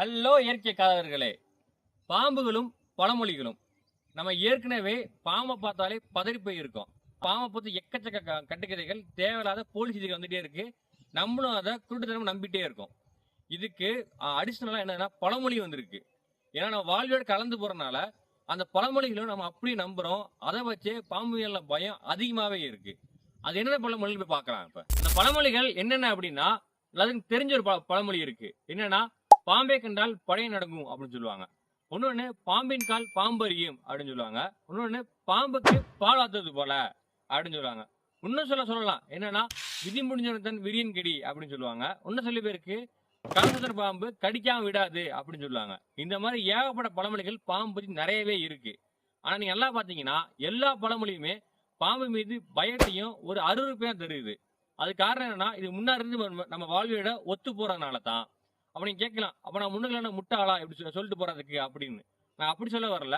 Hello இயற்கை காதலர்களே பாம்புகளும் பழமொழிகளும். நம்ம ஏற்கனவே பாம்பை பார்த்தாலே பதறி போய் இருக்கோம் பாம்பை பார்த்து எக்கச்சக்க கட்டுக்கதைகள் தேவையில்லாத போலீஸ் இதுக்கு வந்துட்டே இருக்கு. நம்மளும் அதை குருட்டுத்தனம் நம்பிட்டே இருக்கோம். இதுக்கு அடிஷ்னலாக என்னன்னா பழமொழி வந்திருக்கு. ஏன்னா நம்ம வாழ்வியோட கலந்து போறனால அந்த பழமொழிகளும் நம்ம அப்படியே நம்புறோம். அதை வச்சே பாம்புகளில் பயம் அதிகமாகவே இருக்கு. அது என்னென்ன பழமொழி போய் பார்க்கலாம் இப்போ. இந்த பழமொழிகள் என்னென்ன அப்படின்னா எல்லாத்துக்கும் தெரிஞ்ச ஒரு பழமொழி இருக்கு. என்னன்னா பாம்பை கண்டால் படை நடங்கும் அப்படின்னு சொல்லுவாங்க. இன்னொன்னு பாம்பின் கால் பாம்பறியும் அப்படின்னு சொல்லுவாங்க. இன்னொன்னு பாம்புக்கு பாலாத்தது போல அப்படின்னு சொல்லுவாங்க. இன்னும் சொல்ல சொல்லலாம். என்னன்னா விதி முடிஞ்சவன் விரியன் கடி அப்படின்னு சொல்லுவாங்க. இன்னும் சில பேருக்கு கலசத்தர் பாம்பு கடிக்காம விடாது அப்படின்னு சொல்லுவாங்க. இந்த மாதிரி ஏகப்பட்ட பழமொழிகள் பாம்பு பத்தி நிறையவே இருக்கு. ஆனா நீங்க நல்லா பாத்தீங்கன்னா எல்லா பழமொழியுமே பாம்பு மீது பயத்தையும் ஒரு அருவருப்பையும் தருது. அது காரணம் என்னன்னா இது முன்னாடி இருந்து நம்ம- நம்ம வாழ்வியோட ஒத்து போறதுனால தான் அப்போ நீங்கள் கேட்கலாம் அப்ப நான் முன்னோர்கள் முட்டாளா இப்படி சொல்லிட்டு போறதுக்கு அப்படின்னு. நான் அப்படி சொல்ல வரல.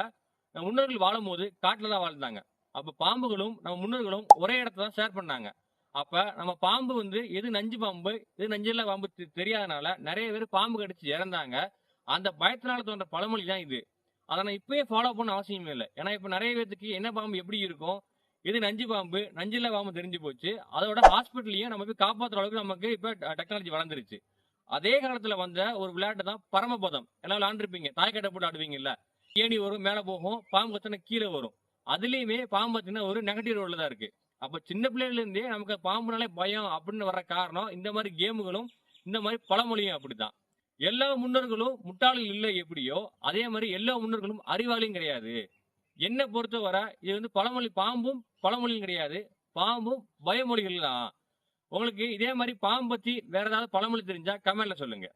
நம்ம முன்னோர்கள் வாழும்போது காட்டுல தான் வாழ்ந்தாங்க. அப்ப பாம்புகளும் நம்ம முன்னோர்களும் ஒரே இடத்த தான் ஷேர் பண்ணாங்க. அப்ப நம்ம பாம்பு வந்து எது நஞ்சு பாம்பு எது நஞ்சில்லா பாம்பு தெரியாதனால நிறைய பேர் பாம்பு கடிச்சு இறந்தாங்க. அந்த பயத்தினால தோன்ற பழமொழி தான் இது. அதை நான் இப்பயே ஃபாலோ பண்ண அவசியமே இல்லை. ஏன்னா இப்ப நிறைய பேத்துக்கு என்ன பாம்பு எப்படி இருக்கும் இது நஞ்சு பாம்பு நஞ்சில்லா பாம்பு தெரிஞ்சு போச்சு. அதோட ஹாஸ்பிட்டல்லையும் நம்ம போய் காப்பாத்துற அளவுக்கு நமக்கு இப்ப டெக்னாலஜி வளர்ந்துருச்சு. அதே காலத்துல வந்த ஒரு விளையாட்டு தான் பரமபதம். எல்லாம் விளையாண்டுருப்பீங்க. தாய்க்கட்டை போட்டு ஆடுவீங்கல்ல ஏணி வரும் மேல போகும் பாம்பு கத்தனை கீழே வரும். அதுலயுமே பாம்பு பார்த்தீங்கன்னா ஒரு நெகட்டிவ் ரோல்ல தான் இருக்கு. அப்ப சின்ன பிள்ளைல இருந்தே நமக்கு பாம்புனாலே பயம் அப்படின்னு வர காரணம் இந்த மாதிரி கேமுகளும் இந்த மாதிரி பழமொழியும் அப்படிதான். எல்லா முன்னோர்களும் முட்டாள்கள் இல்லை எப்படியோ அதே மாதிரி எல்லா முன்னோர்களும் அறிவாளியும் கிடையாது. என்னை பொறுத்தவரை இது வந்து பழமொழி பாம்பும் பழமொழியும் கிடையாது. பாம்பும் பயமொழிகள் தான். உங்களுக்கு இதே மாதிரி பாம்பு பத்தி வேற ஏதாவது பழமொழி தெரிஞ்சா கமெண்ட்ல சொல்லுங்க.